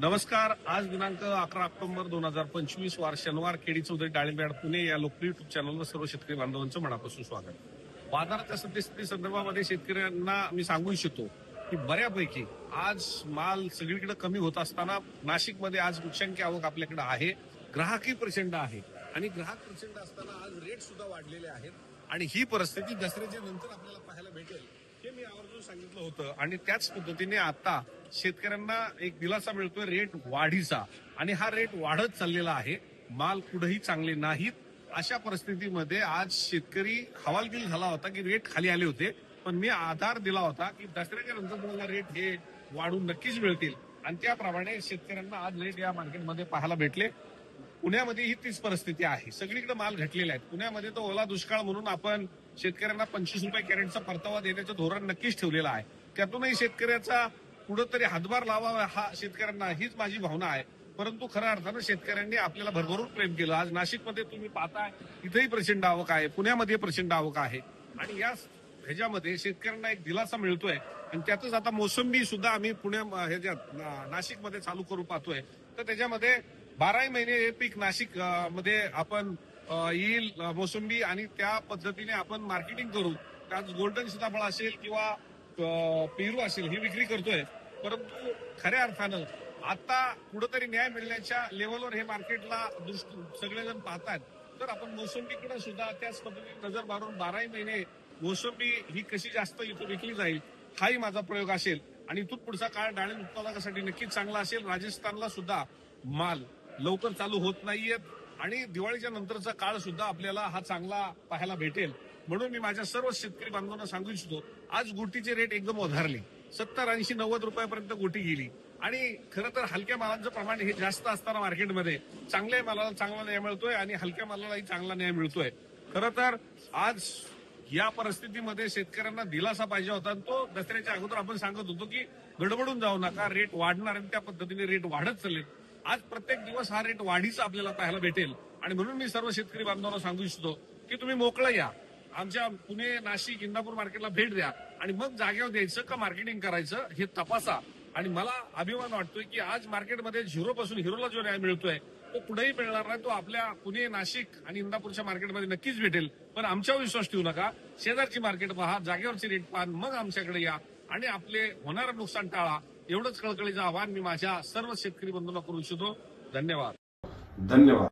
नमस्कार. आज दिनांक अकरा ऑक्टोबर दोन हजार पंचवीस वार शनिवार केडी चौधरी डाळिंबेड पुणे या लोकप्रिय युट्यूब चॅनलवर सर्व शेतकरी बांधवांचं मनापासून स्वागत. बाजाराच्या सद्यस्थिती संदर्भामध्ये शेतकऱ्यांना मी सांगू इच्छितो की बऱ्यापैकी आज माल सगळीकडे कमी होत असताना नाशिकमध्ये आज मुख्यांकी आवक आपल्याकडे आहे. ग्राहकही प्रचंड आहे आणि ग्राहक प्रचंड असताना आज रेट सुद्धा वाढलेले आहेत. आणि ही परिस्थिती दसऱ्याच्या नंतर आपल्याला पाहायला भेटेल. हे मी आवर्जून सांगितलं होतं. आणि त्याच पद्धतीने आता शेतकऱ्यांना एक दिलासा मिळतोय रेट वाढीचा. आणि हा रेट वाढत चाललेला आहे. माल कुठेही चांगले नाहीत. अशा परिस्थितीमध्ये आज शेतकरी हवालदिल झाला होता की रेट खाली आले होते. पण मी आधार दिला होता की दसऱ्याच्या नंतर तुम्हाला रेट हे वाढून नक्कीच मिळतील. आणि त्याप्रमाणे शेतकऱ्यांना आज रेट या मार्केटमध्ये पाहायला भेटले. पुण्यामध्ये ही तीच परिस्थिती आहे. सगळीकडे माल घटलेला आहे. पुण्यामध्ये तो ओला दुष्काळ म्हणून आपण शेतकऱ्यांना पंचवीस रुपये कॅरेटचा परतावा देण्याचं धोरण नक्कीच ठेवलेलं आहे. त्यातूनही शेतकऱ्याचा कुठंतरी हातभार लावावा हा शेतकऱ्यांना हीच माझी भावना आहे. परंतु खऱ्या अर्थानं शेतकऱ्यांनी आपल्याला भरभरून प्रेम केलं. आज नाशिकमध्ये तुम्ही पाहताय इथेही प्रचंड आवक आहे पुण्यामध्ये प्रचंड आवक आहे. आणि या ह्याच्यामध्ये शेतकऱ्यांना एक दिलासा मिळतोय. आणि त्यातच आता मोसंबी सुद्धा आम्ही पुण्या ह्याच्यात नाशिकमध्ये चालू करू पाहतोय. तर त्याच्यामध्ये बाराही महिने हे पीक नाशिकमध्ये आपण येईल मोसंबी आणि त्या पद्धतीने आपण मार्केटिंग करू. त्यात गोल्डन सीताफळ असेल किंवा पेरू असेल ही विक्री करतोय. परंतु खऱ्या अर्थानं आता कुठंतरी न्याय मिळण्याच्या लेवलवर हे मार्केटला दृष्टी सगळेजण पाहतात तर आपण मोसंबीकडे सुद्धा त्याच पद्धतीने नजर मारून बाराही महिने मोसंबी ही कशी जास्त इथं विकली जाईल हाही माझा प्रयोग असेल. आणि इथून पुढचा काळ डाळिंब उत्पादकासाठी नक्कीच चांगला असेल. राजस्थानला सुद्धा माल लवकर चालू होत नाहीयेत. आणि दिवाळीच्या नंतरचा काळ सुद्धा आपल्याला हा चांगला पाहायला भेटेल. म्हणून मी माझ्या सर्व शेतकरी बांधवांना सांगू इच्छितो आज गोटीचे रेट एकदम वधारले सत्तर ऐंशी नव्वद रुपयापर्यंत गोटी गेली. आणि खरं तर हलक्या मालांचं प्रमाण हे जास्त असताना मार्केटमध्ये चांगल्या मालाला चांगला न्याय मिळतोय आणि हलक्या मालालाही चांगला न्याय मिळतोय. खरं तर आज या परिस्थितीमध्ये शेतकऱ्यांना दिलासा पाहिजे होता आणि तो दसऱ्याच्या अगोदर आपण सांगत होतो की गडबडून जाऊ नका रेट वाढणार आणि त्या पद्धतीने रेट वाढत चालले आज प्रत्येक दिवस हा रेट वाढीचा आपल्याला पाहायला भेटेल. आणि म्हणून मी सर्व शेतकरी बांधवांना सांगू इच्छितो की तुम्ही मोकळं या. आमच्या पुणे नाशिक इंदापूर मार्केटला भेट द्या. आणि मग जागेवर द्यायचं का मार्केटिंग करायचं हे तपासा. आणि मला अभिमान वाटतोय की आज मार्केटमध्ये झिरो पासून हिरोला जो न्याय मिळतोय तो पुढेही मिळणार नाही तो आपल्या पुणे नाशिक आणि इंदापूरच्या मार्केटमध्ये नक्कीच भेटेल. पण आमच्यावर विश्वास ठेवू नका. शेजारची मार्केट पहा जागेवरची रेट पहा मग आमच्याकडे या. आणि आपले होणारं नुकसान टाळा. एवढंच कळकळीचं आवाहन मी माझ्या सर्व शेतकरी बंधूंना करू इच्छितो. धन्यवाद. धन्यवाद.